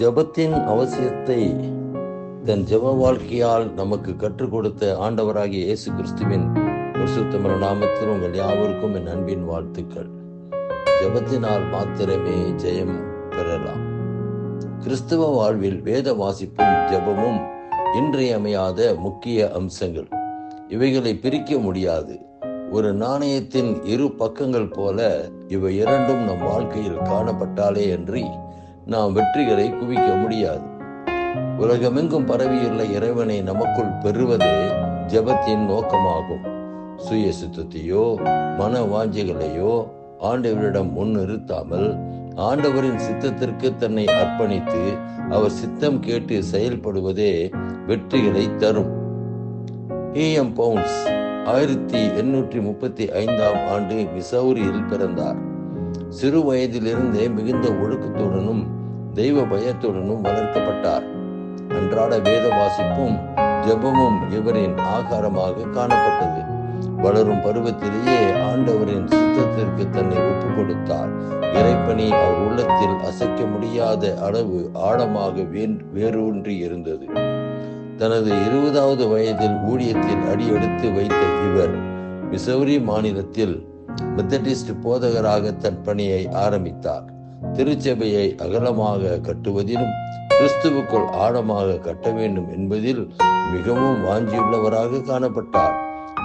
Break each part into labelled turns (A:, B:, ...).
A: ஜெபத்தின் அவசியத்தை தன் ஜெப வாழ்க்கையால் நமக்கு கற்றுக் கொடுத்த ஆண்டவராகிய இயேசு கிறிஸ்துவின் பரிசுத்தமர நாமத்தில் உங்கள் யாவருக்கும் என் அன்பின் வாழ்த்துக்கள். ஜெபத்தினால் மாத்திரமே ஜெயம் பெறலாம். கிறிஸ்துவ வாழ்வில் வேத வாசிப்பும் ஜெபமும் இன்றியமையாத முக்கிய அம்சங்கள். இவைகளை பிரிக்க முடியாது. ஒரு நாணயத்தின் இரு பக்கங்கள் போல இவை இரண்டும் நம் வாழ்க்கையில் காணப்பட்டாலே அன்றி நாம் வெற்றிகளை குவிக்க முடியாது. உலகமெங்கும் பரவியுள்ள இறைவனை நமக்குள் பெறுவதே ஜெபத்தின் நோக்கமாகும். சுய சுத்தத்தையோ மன வாஞ்சைகளையோ ஆண்டவரிடம் முன்னிறுத்தாமல் ஆண்டவரின் சித்தத்திற்கு தன்னை அர்ப்பணித்து அவர் சித்தம் கேட்டு செயல்படுவதே வெற்றிகளை தரும். ஏஎம் பவுன்ஸ் ஆயிரத்தி எண்ணூற்றி முப்பத்தி ஐந்தாம் ஆண்டு மிசௌரியில் பிறந்தார். சிறு வயதிலிருந்தே மிகுந்த ஒழுக்கத்துடனும் தெய்வ பயத்துடனும் வளர்க்கப்பட்டார். அன்றாட வேத வாசிப்பும் ஜெபமும் இவரின் ஆகாரமாக காணப்பட்டது. வளரும் பருவத்திலேயே ஆண்டவரின் சித்தத்திற்கு தன்னை ஒப்பு கொடுத்தார் இறைப்பணி அவர் உள்ளத்தில் அசைக்க முடியாத அளவு ஆழமாக வேரூன்றி இருந்தது. தனது இருபதாவது வயதில் ஊழியத்தில் அடியெடுத்து வைத்த இவர் மிசௌரி மாநிலத்தில் மெத்தடிஸ்ட் போதகராக தன் பணியை ஆரம்பித்தார். திருச்சபையை அகலமாக கட்டுவதிலும் கிறிஸ்துவுக்குள் ஆழமாக கட்ட வேண்டும் என்பதில் மிகவும் வாஞ்சியுள்ளவராக காணப்பட்டார்.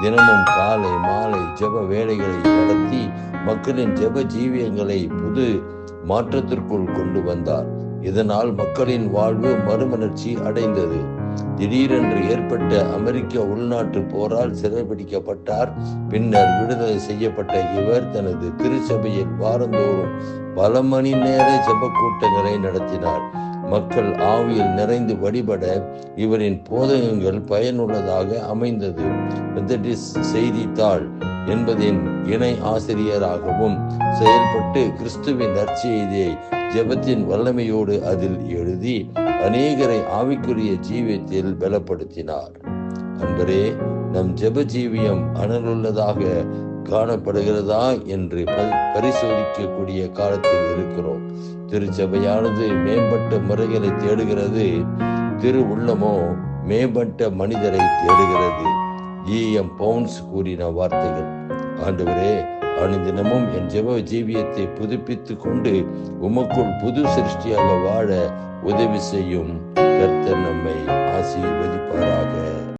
A: தினமும் காலை மாலை ஜெப வேலைகளை நடத்தி மக்களின் ஜெப ஜீவியங்களை புது மாற்றத்திற்குள் கொண்டு வந்தார். இதனால் மக்களின் வாழ்வு மறுமலர்ச்சி அடைந்தது. திடீரென்று ஏற்பட்ட அமெரிக்க உள்நாட்டு போரால் சிறைபிடிக்கப்பட்டார். பின்னர் விடுதலை செய்யப்பட்ட இவர் தனது திருச்சபையில் வாரந்தோறும் பல மணி நேர ஜப கூட்டங்களை நடத்தினார். மக்கள் ஆவியில் நிறைந்து வழிபட இவரின் போதகங்கள் பயனுள்ளதாக அமைந்தது. செய்தித்தாள் என்பதின் இணை ஆசிரியராகவும் செயல்பட்டு கிறிஸ்துவின் நற்செய்தியை ஜெபத்தின் வல்லமையோடு அதில் எழுதி அநேகரை ஆவிக்குரிய ஜீவியத்தில் பலப்படுத்தினார். அன்பரே நம் ஜெப ஜீவியம் அனலுள்ளதாக காணப்படுகிறதா என்று பரிசோதிக்கக்கூடிய காலத்தில் இருக்கிறோம். திருச்சபையானது மேம்பட்ட முறைகளை தேடுகிறது. திரு உள்ளமோ மேம்பட்ட மனிதரை தேடுகிறது. இ பவுன்ஸ் கூறின வார்த்தைகள். ஆண்டவரே அனுதினமும் என் ஜெப ஜீவியத்தை புதுப்பித்து கொண்டு உமக்குள் புது சிருஷ்டியாக வாழ உதவி செய்யும் கர்த்தர் நம்மை ஆசீர்வதிப்பாராக.